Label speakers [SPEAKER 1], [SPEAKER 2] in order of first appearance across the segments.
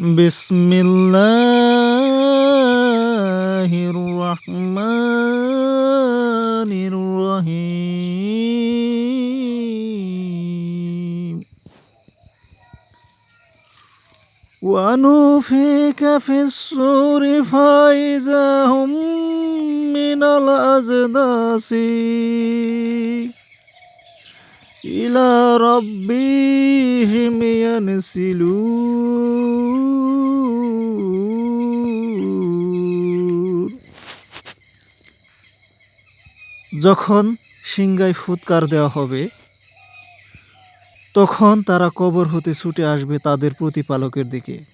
[SPEAKER 1] بسم الله الرحمن الرحيم ونفيك في الصور فإذا هم من الأزداس ইলা রব্বিহিম ইয়ানসিলুন। যখন সিংগায় ফুৎকার দেওয়া হবে, তখন তারা কবর হতে ছুটে আসবে তাদের প্রতিপালকের দিকে।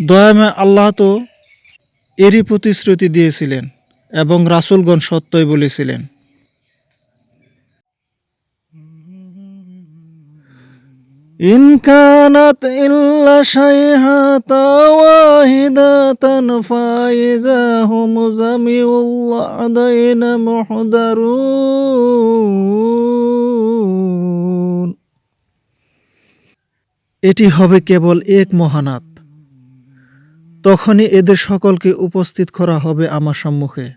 [SPEAKER 1] দয়াময় আল্লাহ তো এরই প্রতিশ্রুতি দিয়েছিলেন এবং রাসূলগণ সত্যই বলেছিলেন। ইন কানাত ইল্লা শাইহাতা ওয়াহিদাতান ফাইজা হুম জামিউল্লাদাইনা মুহদারুন। এটি হবে কেবল এক মহানাত তখনই এদের সকলকে উপস্থিত করা হবে আমার সম্মুখে।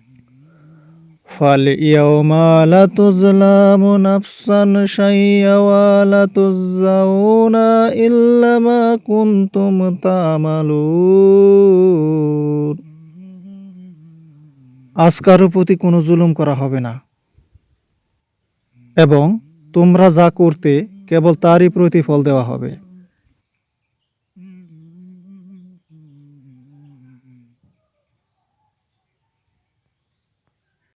[SPEAKER 1] ফালে ইয়াউমালা তুজলামু নাফসান শাইয়া ওয়ালা তুজাউনা ইল্লা মা কুনতুম তামালুন। আজ কারও প্রতি কোনো জুলুম করা হবে না। এবং তোমরা যা করতে কেবল তারই প্রতিফল দেওয়া হবে।